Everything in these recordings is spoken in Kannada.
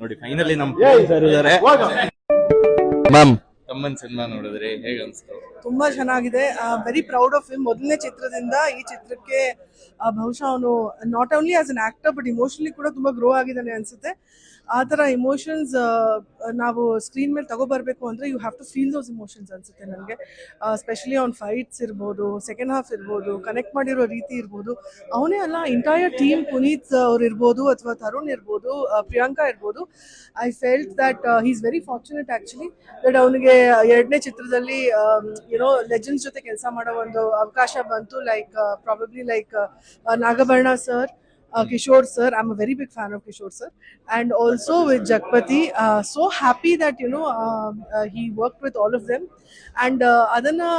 ನೋಡಿ ಫೈನಲಿ ನಮ್ ಸರ್ ಇದಾರೆ ಮ್ಯಾಮ್ ತಮ್ಮನ್ ಸಿನಿಮಾ ನೋಡಿದ್ರೆ ಹೇಗ ತುಂಬಾ ಚೆನ್ನಾಗಿದೆ. ವೆರಿ ಪ್ರೌಡ್ ಆಫ್ ಹಿಮ್ ಮೊದಲನೇ ಚಿತ್ರದಿಂದ ಈ ಚಿತ್ರಕ್ಕೆ ಬಹುಶಃ ಅವನು not only as an actor but emotionally ಕೂಡ ತುಂಬಾ ಗ್ರೋ ಆಗಿದ್ದಾನೆ ಅನ್ಸುತ್ತೆ. ಆ ತರ ಇಮೋಷನ್ಸ್ ನಾವು ಸ್ಕ್ರೀನ್ ಮೇಲೆ ತಗೋಬರ್ಬೇಕು ಅಂದ್ರೆ you have to feel those emotions ಅನ್ಸುತ್ತೆ ನನಗೆ. ಸ್ಪೆಷಲಿ ಅವ್ನ ಫೈಟ್ಸ್ ಇರ್ಬೋದು ಸೆಕೆಂಡ್ ಹಾಫ್ ಇರ್ಬೋದು ಕನೆಕ್ಟ್ ಮಾಡಿರೋ ರೀತಿ ಇರ್ಬೋದು. ಅವನೇ ಅಲ್ಲ ಇಂಟೈರ್ ಟೀಮ್ ಪುನೀತ್ ಅವ್ರು ಇರ್ಬೋದು ಅಥವಾ ತರುಣ್ ಇರ್ಬೋದು ಪ್ರಿಯಾಂಕಾ ಇರ್ಬೋದು. I felt that is very fortunate actually that ಅವನಿಗೆ ಎರಡನೇ ಚಿತ್ರದಲ್ಲಿ ಯುನೋ ಲೆಜೆಂಡ್ಸ್ ಜೊತೆ ಕೆಲಸ ಮಾಡೋ ಒಂದು ಅವಕಾಶ ಬಂತು. Like probably like Nagabharana sir Kishore sir I am a very big fan of Kishore sir and also with Jagapathi so happy that you know he work with all of them and ಅದನ್ನು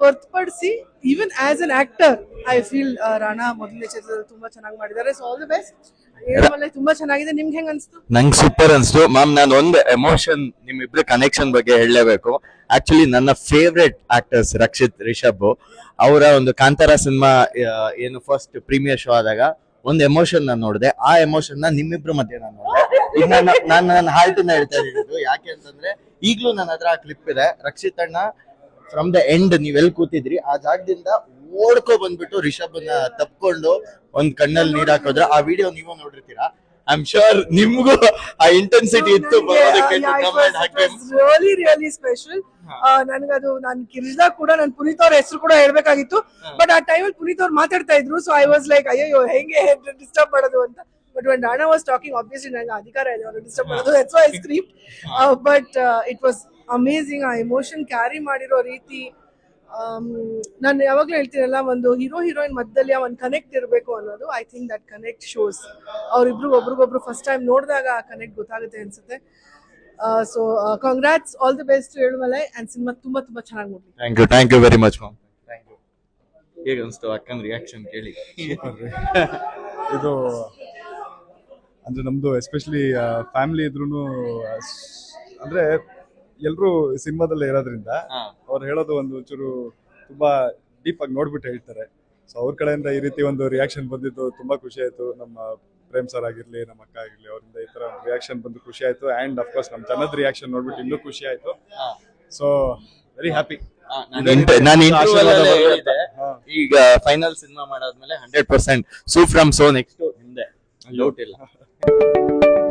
ಹೊರತುಪಡಿಸಿ even as an actor I feel Rana ಮೊದಲನೇ ಚಿತ್ರದಲ್ಲಿ ತುಂಬಾ ಚೆನ್ನಾಗಿ ಮಾಡಿದ್ದಾರೆ. ಸೊ ಆಲ್ ದಿ ಬೆಸ್ಟ್ ತುಂಬಾ ಚೆನ್ನಾಗಿದೆ. ನಿಮ್ಗೆ ಹೆಂಗ್ ಅನ್ಸ್ತು? ನಂಗೆ ಸೂಪರ್ ಅನ್ಸ್ತು. ಮ್ಯಾಮ್ ನಾನು ಒಂದು ಎಮೋಷನ್ ನಿಮ್ಮಿಬ್ರ ಕನೆಕ್ಷನ್ ಬಗ್ಗೆ ಹೇಳಲೇಬೇಕು. ಆಕ್ಚುಲಿ ನನ್ನ ಫೇವ್ರೆಟ್ ಆಕ್ಟರ್ಸ್ ರಕ್ಷಿತ್, ರಿಷಬ್, ಅವರ ಒಂದು ಕಾಂತಾರ ಸಿನಿಮಾ ಏನು ಫಸ್ಟ್ ಪ್ರೀಮಿಯರ್ ಶೋ ಆದಾಗ ಒಂದು ಎಮೋಷನ್ ನಾನು ನೋಡಿದೆ. ಆ ಎಮೋಷನ್ನ ನಿಮ್ಮಿಬ್ರ ಮಧ್ಯೆ ನಾನು ನೋಡಿದೆ. ನಾನು ನಾನು ನನ್ನ ಹಾರ್ಟ್ ಹೇಳ್ತಾ ಇರೋದು. ಯಾಕೆ ಅಂತಂದ್ರೆ, ಈಗ್ಲೂ ನನ್ನ ಹತ್ರ ಆ ಕ್ಲಿಪ್ ಇದೆ. ರಕ್ಷಿತ್ ಅಣ್ಣ ಫ್ರಮ್ ದ ಎಂಡ್ ನೀವ್ ಎಲ್ಲಿ ಕೂತಿದ್ರಿ ಆ ಜಾಗದಿಂದ ಓಡ್ಕೊ ಬಂದ್ಬಿಟ್ಟು ರಿಷಬ್ನ ತಪ್ಕೊಂಡು ಒಂದ್ ಕಣ್ಣಲ್ಲಿ ನೀರ್ ಹಾಕೋದ್ರೆ ಆ ವಿಡಿಯೋ ನೀವು ನೋಡಿರ್ತೀರಾ? ಐ ಆಮ್ ಶೋರ್ ನಿಮ್ಗೂ ಆ ಇಂಟೆನ್ಸಿಟಿ ಇತ್ತು ರಿಯಲಿ ರಿಯಲಿ ಸ್ಪೆಷಲ್ ನನ್ಗದು ನಾನು ಕಿರಿದಾಗ ಕೂಡ ನನ್ ಪುನೀತ್ ಅವ್ರ ಹೆಸರು ಕೂಡ ಹೇಳ್ಬೇಕಾಗಿತ್ತು. ಬಟ್ ಆ ಟೈಮಲ್ಲಿ ಪುನೀತ್ ಅವ್ರು ಮಾತಾಡ್ತಾ ಇದ್ರು ಸೊ ಐ ವಾಸ್ ಲೈಕ್ ಅಯ್ಯೋ ಹೆಂಗೆ ಡಿಸ್ಟರ್ಬ್ ಮಾಡೋದು ಅಂತ? But when Rana was talking obviously ನನಗೆ ಅಧಿಕಾರ ಇದೆ ಅವ್ರು ಡಿಸ್ಟರ್ಬ್ ಮಾಡೋದು that's why script but it was amazing ಆ ಎಮೋಷನ್ ಕ್ಯಾರಿ ಮಾಡಿರೋ ರೀತಿ ನಾನು ಯಾವಾಗಲೂ ಹೇಳ್ತೀನಲ್ಲ ಒಂದು ಹೀರೋ ಹೀರೋಯಿನ್ ಮಧ್ಯದಲ್ಲಿ ಆ ಒಂದು ಕನೆಕ್ಟ್ ಇರಬೇಕು ಅನ್ನೋದು I think that connect shows ಅವರಿಬ್ರು ಒಬ್ರಿಗೊಬ್ರು ಫಸ್ಟ್ ಟೈಮ್ ನೋಡಿದಾಗ ಆ ಕನೆಕ್ಟ್ ಗೊತ್ತಾಗುತ್ತೆ ಅನ್ಸುತ್ತೆ. So congrats all the best ಹೇಳುವಲ್ಲ and cinema ತುಂಬ ತುಂಬ ಚೆನ್ನಾಗಿ ನೋಡಿ thank you thank you very much ma'am thank you ಹೇಗೆ ಅನಿಸ್ತು ಅಕ್ಕನ ರಿಯಾಕ್ಷನ್ ಕೇಳಿ? ಇದು ಅಂದರೆ ನಮ್ಮದು ಎಸ್ಪೆಷಲಿ ಫ್ಯಾಮಿಲಿ ಇದ್ರೂ ಅಂದ್ರೆ ಎಲ್ರು ಸಿನಿಮಾದಲ್ಲೇ ಇರೋದ್ರಿಂದ. ಅವ್ರು ಹೇಳೋದು ಒಂದು ಚೂರು ತುಂಬಾ ಡೀಪ್ ಆಗಿ ನೋಡ್ಬಿಟ್ಟು ಹೇಳ್ತಾರೆ. ಸೊ ಅವ್ರ ಕಡೆಯಿಂದ ಈ ರೀತಿ ಒಂದು ರಿಯಾಕ್ಷನ್ ಬಂದಿದ್ದು ತುಂಬಾ ಖುಷಿ ಆಯ್ತು. ನಮ್ಮ ಪ್ರೇಮ್ ಸರ್ ಆಗಿರ್ಲಿ ನಮ್ಮ ಅಕ್ಕ ಆಗಿರ್ಲಿ ಅವರಿಂದ ಈ ತರ ಒಂದು ರಿಯಾಕ್ಷನ್ ಬಂದು ಖುಷಿ ಆಯ್ತು. ಅಂಡ್ ಅಫ್ಕೋರ್ಸ್ ನಮ್ಮ ಜನದ ರಿಯಾಕ್ಷನ್ ನೋಡ್ಬಿಟ್ಟು ಇನ್ನೂ ಖುಷಿ ಆಯ್ತು. ಸೊ ವೆರಿ ಹ್ಯಾಪಿ ಈಗ ಫೈನಲ್ ಸಿನಿಮಾ ಮಾಡಾದ್ಮೇಲೆ hundred percent sure from so next ಹಿಂದೆ. ಲೋಟ್ ಇಲ್ಲ.